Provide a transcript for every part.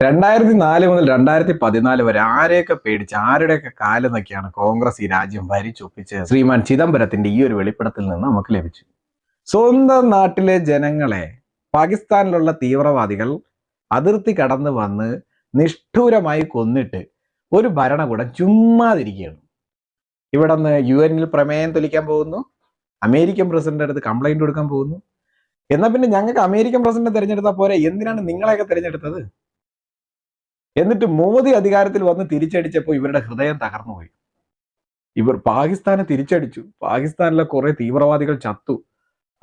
രണ്ടായിരത്തി നാല് മുതൽ രണ്ടായിരത്തി പതിനാല് വരെ ആരെയൊക്കെ പേടിച്ച് ആരുടെയൊക്കെ കാലം എന്നൊക്കെയാണ് കോൺഗ്രസ് ഈ രാജ്യം ഭരിച്ചൊപ്പിച്ച് ശ്രീമാൻ ചിദംബരത്തിന്റെ ഈ ഒരു വെളിപ്പെടുത്തൽ നിന്ന് നമുക്ക് ലഭിച്ചു. സ്വന്തം നാട്ടിലെ ജനങ്ങളെ പാകിസ്ഥാനിലുള്ള തീവ്രവാദികൾ അതിർത്തി കടന്നു വന്ന് നിഷ്ഠൂരമായി കൊന്നിട്ട് ഒരു ഭരണകൂടം ചുമ്മാതിരിക്കുകയാണ്. ഇവിടെ നിന്ന് യു എനിൽ പ്രമേയം തൊലിക്കാൻ പോകുന്നു. അമേരിക്കൻ പ്രസിഡന്റ് അടുത്ത് കംപ്ലൈന്റ് കൊടുക്കാൻ പോകുന്നു. എന്നാ പിന്നെ ഞങ്ങൾക്ക് അമേരിക്കൻ പ്രസിഡന്റ് തിരഞ്ഞെടുത്താൽ പോരെ? എന്തിനാണ് നിങ്ങളെയൊക്കെ തിരഞ്ഞെടുത്തത്? എന്നിട്ട് മോദി അധികാരത്തിൽ വന്ന് തിരിച്ചടിച്ചപ്പോൾ ഇവരുടെ ഹൃദയം തകർന്നുപോയി. ഇവർ പാകിസ്ഥാനെ തിരിച്ചടിച്ചു. പാകിസ്ഥാനിലെ കുറെ തീവ്രവാദികൾ ചത്തു.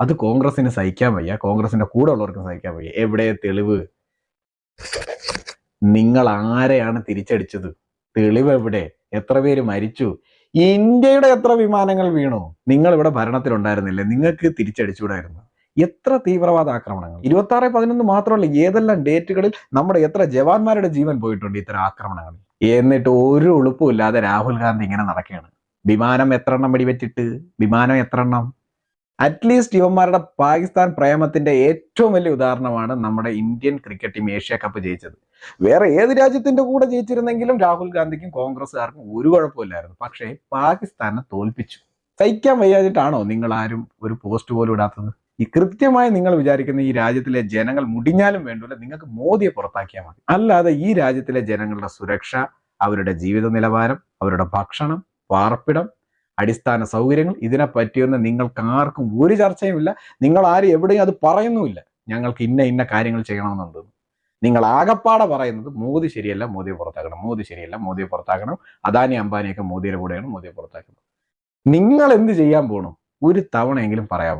അത് കോൺഗ്രസിന് സഹിക്കാൻ വയ്യ. കോൺഗ്രസിന്റെ കൂടെ ഉള്ളവർക്ക് സഹിക്കാൻ വയ്യ. എവിടെ തെളിവ്? നിങ്ങൾ ആരെയാണ് തിരിച്ചടിച്ചത്? തെളിവ് എവിടെ? എത്ര പേര് മരിച്ചു? ഇന്ത്യയുടെ എത്ര വിമാനങ്ങൾ വീണു? നിങ്ങൾ ഇവിടെ ഭരണത്തിലുണ്ടായിരുന്നില്ലേ? നിങ്ങൾക്ക് തിരിച്ചടിച്ചുകൂടായിരുന്നു? എത്ര തീവ്രവാദ ആക്രമണങ്ങൾ ഇരുപത്തി ആറ് പതിനൊന്ന് മാത്രമല്ല ഏതെല്ലാം ഡേറ്റുകളിൽ നമ്മുടെ എത്ര ജവാന്മാരുടെ ജീവൻ പോയിട്ടുണ്ട് ഇത്തരം ആക്രമണങ്ങൾ എന്നിട്ട് ഒരു ഉളുപ്പുമില്ലാതെ രാഹുൽ ഗാന്ധി ഇങ്ങനെ നടക്കുകയാണ്. വിമാനം എത്ര എണ്ണം വെടിവെച്ചിട്ട്? വിമാനം എത്ര എണ്ണം? അറ്റ്ലീസ്റ്റ് ഇവന്മാരുടെ പാകിസ്ഥാൻ പ്രേമത്തിന്റെ ഏറ്റവും വലിയ ഉദാഹരണമാണ് നമ്മുടെ Indian cricket team Asia cup ജയിച്ചത്. വേറെ ഏത് രാജ്യത്തിന്റെ കൂടെ ജയിച്ചിരുന്നെങ്കിലും രാഹുൽ ഗാന്ധിക്കും കോൺഗ്രസ്സുകാർക്കും ഒരു കുഴപ്പമില്ലായിരുന്നു. പക്ഷേ പാകിസ്ഥാനെ തോൽപ്പിച്ചു. സഹിക്കാൻ വയ്യാതിട്ടാണോ നിങ്ങൾ ആരും ഒരു പോസ്റ്റ് പോലും ഇടാത്തത്? ഈ കൃത്യമായി നിങ്ങൾ വിചാരിക്കുന്ന ഈ രാജ്യത്തിലെ ജനങ്ങൾ മുടിഞ്ഞാലും വേണ്ടൂല നിങ്ങൾക്ക് മോദിയെ പുറത്താക്കിയാൽ മതി. അല്ലാതെ ഈ രാജ്യത്തിലെ ജനങ്ങളുടെ സുരക്ഷ അവരുടെ ജീവിത നിലവാരം അവരുടെ ഭക്ഷണം പാർപ്പിടം അടിസ്ഥാന സൗകര്യങ്ങൾ ഇതിനെ പറ്റിയൊന്നും നിങ്ങൾക്ക് ആർക്കും ഒരു ചർച്ചയുമില്ല. നിങ്ങൾ ആരും എവിടെയും അത് പറയുന്നുമില്ല. ഞങ്ങൾക്ക് ഇന്ന ഇന്ന കാര്യങ്ങൾ ചെയ്യണമെന്നുണ്ട്. നിങ്ങൾ ആകപ്പാടെ പറയുന്നത് മോദി ശരിയല്ല മോദിയെ പുറത്താക്കണം മോദി ശരിയല്ല മോദിയെ പുറത്താക്കണം. അദാനി അംബാനിയൊക്കെ മോദിയുടെ കൂടെയാണ് മോദിയെ പുറത്താക്കണം നിങ്ങൾ എന്ത് ചെയ്യാൻ പോകണം ഒരു തവണയെങ്കിലും പറയാമോ?